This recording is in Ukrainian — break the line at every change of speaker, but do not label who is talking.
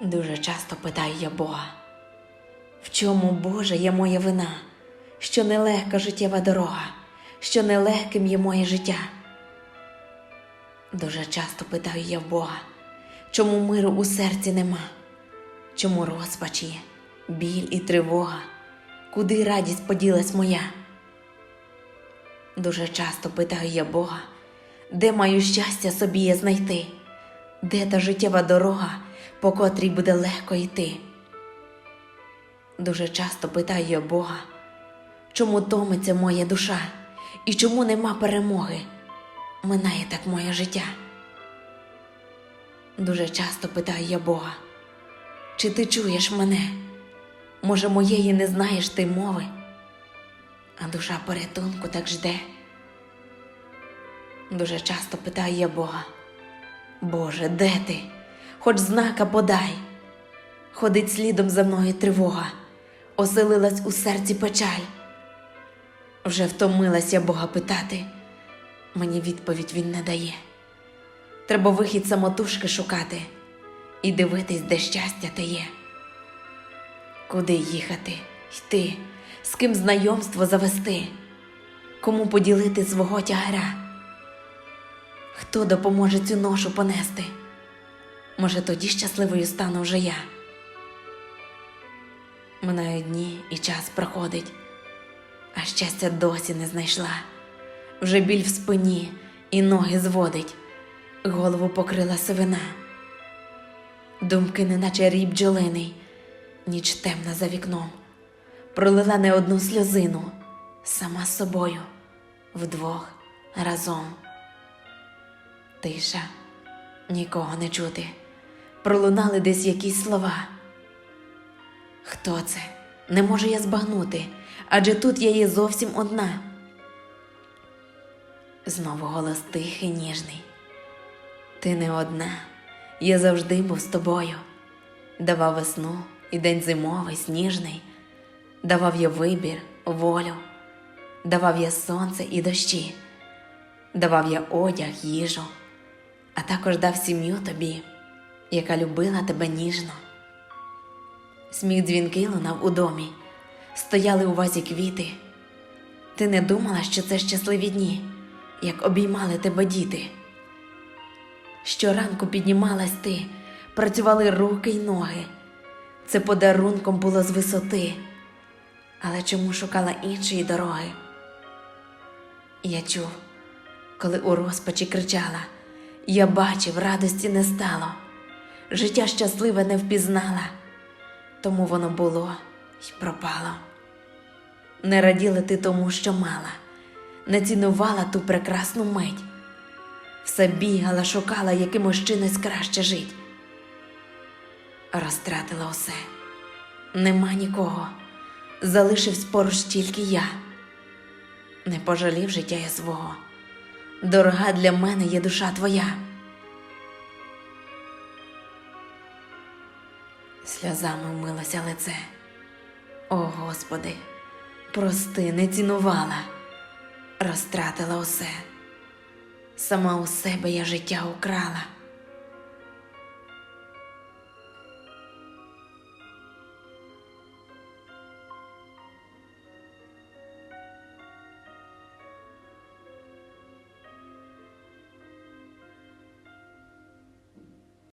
Дуже часто питаю я Бога, в чому Боже є моя вина, що нелегка життєва дорога, що нелегким є моє життя. Дуже часто питаю я Бога, чому миру у серці нема, чому розпач є, біль і тривога, куди радість поділась моя. Дуже часто питаю я Бога, де маю щастя собі знайти, де та життєва дорога, по котрій буде легко йти. Дуже часто питаю я Бога, чому томиться моя душа і чому нема перемоги, минає так моє життя. Дуже часто питаю я Бога, чи ти чуєш мене? Може, моєї не знаєш ти мови, а душа порятунку так жде. Дуже часто питаю я Бога, Боже, де ти? Хоч знака подай. Ходить слідом за мною тривога, оселилась у серці печаль. Вже втомилась я Бога питати, мені відповідь він не дає. Треба вихід самотужки шукати і дивитись, де щастя те є. Куди їхати, йти, з ким знайомство завести, кому поділити свого тягара? Хто допоможе цю ношу понести? Може, тоді щасливою стану вже я. Минають дні і час проходить, а щастя досі не знайшла. Вже біль в спині і ноги зводить, голову покрила сивина. Думки, неначе рій бджолиний, ніч темна за вікном, пролила не одну сльозину, сама з собою, вдвох разом. Тиша, нікого не чути. Пролунали десь якісь слова. Хто це? Не можу я збагнути, адже тут я є зовсім одна. Знову голос тихий, ніжний. Ти не одна, я завжди був з тобою. Давав весну і день зимовий, сніжний, давав я вибір, волю, давав я сонце і дощі, давав я одяг, їжу, а також дав сім'ю тобі, яка любила тебе ніжно. Сміх дзвінки лунав у домі, стояли у вазі квіти. Ти не думала, що це щасливі дні, як обіймали тебе діти. Щоранку піднімалась ти, працювали руки й ноги. Це подарунком було з висоти, але чому шукала іншої дороги? Я чув, коли у розпачі кричала, я бачив, радості не стало, життя щасливе не впізнала, тому воно було й пропало. Не раділа ти тому, що мала, не цінувала ту прекрасну мить, все бігала, шукала якимось чинось краще жить. Розтратила усе, нема нікого, залишився поруч тільки я, не пожалів життя я свого. Дорога для мене є душа твоя. Сльозами вмилося лице. О Господи, прости, не цінувала, розтратила усе. Сама у себе я життя украла.